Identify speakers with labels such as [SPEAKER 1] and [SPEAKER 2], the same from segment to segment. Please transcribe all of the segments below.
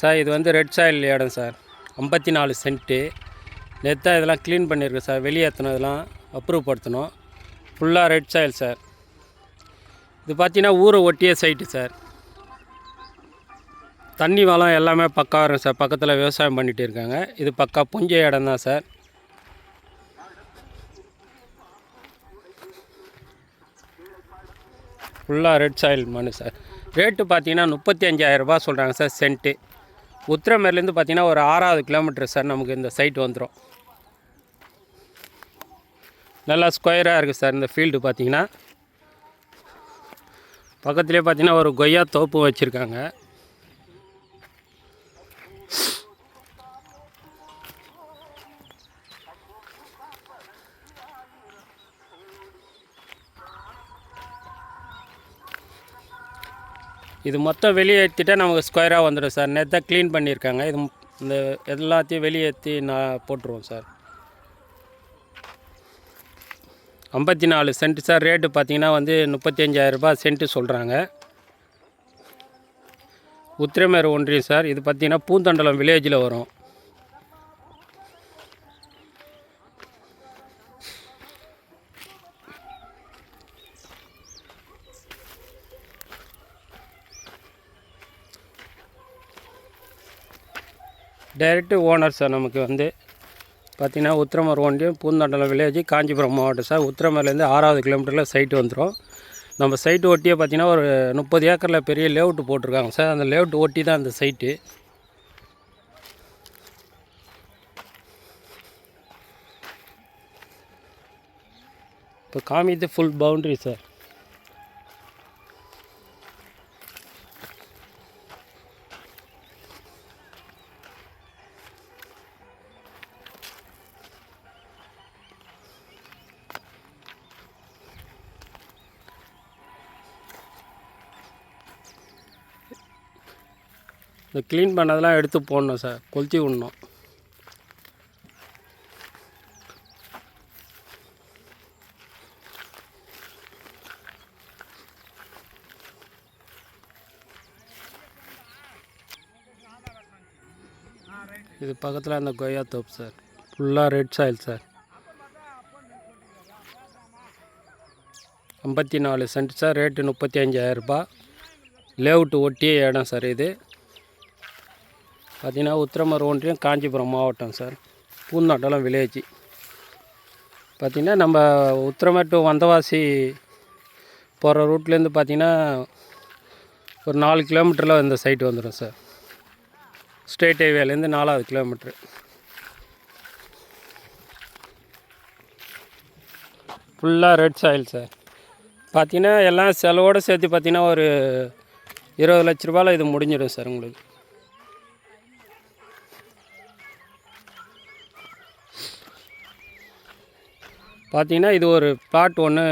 [SPEAKER 1] Sir இது வந்து red soil இடம் சார். ஐம்பத்தி நாலு சென்ட்டு. நெத்தாக இதெல்லாம் க்ளீன் பண்ணியிருக்கேன் சார். வெளியேற்றினதெல்லாம் அப்ரூவ் படுத்தணும். ஃபுல்லாக ரெட் சாயில் சார். இது பார்த்தீங்கன்னா ஊரை ஒட்டிய சைட்டு சார். தண்ணி வளம் எல்லாமே பக்கா வரும் சார். பக்கத்தில் விவசாயம் பண்ணிகிட்டு இருக்காங்க. இது பக்கா புஞ்ச இடம் தான் சார். ஃபுல்லாக ரெட் சாயில் மனு சார். ரேட்டு பார்த்தீங்கன்னா முப்பத்தி அஞ்சாயிரரூபா சொல்கிறாங்க சார் சென்ட்டு. உத்திரமேர்லேருந்து பார்த்தீங்கன்னா ஒரு ஆறாவது கிலோமீட்டர் சார் நமக்கு இந்த சைட் வந்துடும் நல்லா ஸ்கொயராக இருக்குது சார் இந்த ஃபீல்டு பார்த்தீங்கன்னா. பக்கத்துலேயே பார்த்தீங்கன்னா ஒரு கொய்யா தோப்பு வச்சுருக்காங்க. இது மொத்தம் வெளியேற்றிட்டா நமக்கு ஸ்கொயராக வந்துடும் சார். நேற்று க்ளீன் பண்ணியிருக்காங்க. இது இந்த எல்லாத்தையும் வெளியேற்றி நான் போட்டுருவோம் சார். ஐம்பத்தி நாலு சென்ட் சார். ரேட்டு பார்த்தீங்கன்னா வந்து முப்பத்தஞ்சாயிரரூபா சென்ட்டு சொல்கிறாங்க உத்திரமேறு ஒன்றியம் சார். இது பார்த்திங்கன்னா பூந்தண்டலம் வில்லேஜில் வரும். டைரெக்டு ஓனர் சார் நமக்கு வந்து பார்த்திங்கன்னா உத்திரமர் ஒன்றியம் பூந்தண்டலம் வில்லேஜ் காஞ்சிபுரம் மாவட்டம் சார் உத்திரமர்லேருந்து ஆறாவது கிலோமீட்டரில் சைட்டு வந்துடும் நம்ம சைட்டு ஒட்டியே பார்த்தீங்கன்னா ஒரு முப்பது ஏக்கரில் பெரிய லேஅவுட் போட்டிருக்காங்க சார் அந்த லேஅவுட் ஒட்டி தான் அந்த சைட்டு இப்போ காமித்து ஃபுல் பவுண்ட்ரி சார் இந்த க்ளீன் பண்ணதெல்லாம் எடுத்து போடணும் சார். கொளுத்தி விடணும். இது பக்கத்தில் அந்த கொய்யா தோப்பு சார். ஃபுல்லாக ரெட் சாயில் சார். ஐம்பத்தி நாலு சென்ட் சார். ரேட்டு முப்பத்தி அஞ்சாயிரரூபா லேவுட்டு ஒட்டிய இடம் சார் இது. பார்த்திங்கன்னா உத்திரமர் ஒன்றியம் காஞ்சிபுரம் மாவட்டம் சார். பூந்தோட்டலம் வில்லேஜ். பார்த்திங்கன்னா நம்ம உத்திரமர் டு வந்தவாசி போகிற ரூட்லேருந்து பார்த்தீங்கன்னா ஒரு நாலு கிலோமீட்டரில் இந்த சைட் வந்துடும் சார். ஸ்டேட் ஹைவேலேருந்து நாலாவது கிலோமீட்ரு ஃபுல்லாக ரெட் சாயில் சார். பார்த்தீங்கன்னா எல்லாம் செலவோடு சேர்த்து பார்த்தீங்கன்னா ஒரு இருபது லட்ச ரூபாயில் இது முடிஞ்சிடும் சார் உங்களுக்கு. பார்த்திங்கன்னா இது ஒரு பிளாட் ஒன்று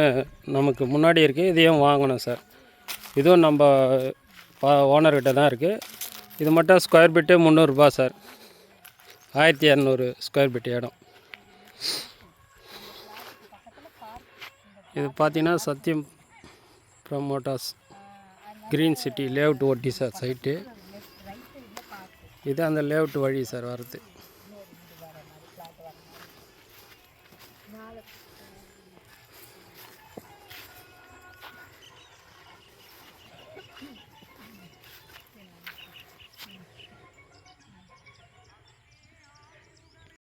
[SPEAKER 1] நமக்கு முன்னாடி இருக்குது இதையும் வாங்கணும் சார். இதுவும் நம்ம பா ஓனர்கிட்ட தான் இருக்குது இது மட்டும் ஸ்கொயர் ஃபீட்டு முந்நூறுரூபா சார். ஆயிரத்தி இரநூறு ஸ்கொயர் ஃபீட் இடம். இது பார்த்தீங்கன்னா Sathyam promoters green city layout ஒட்டி சார் சைட்டு இது அந்த லேவுட் வழி சார் வருது.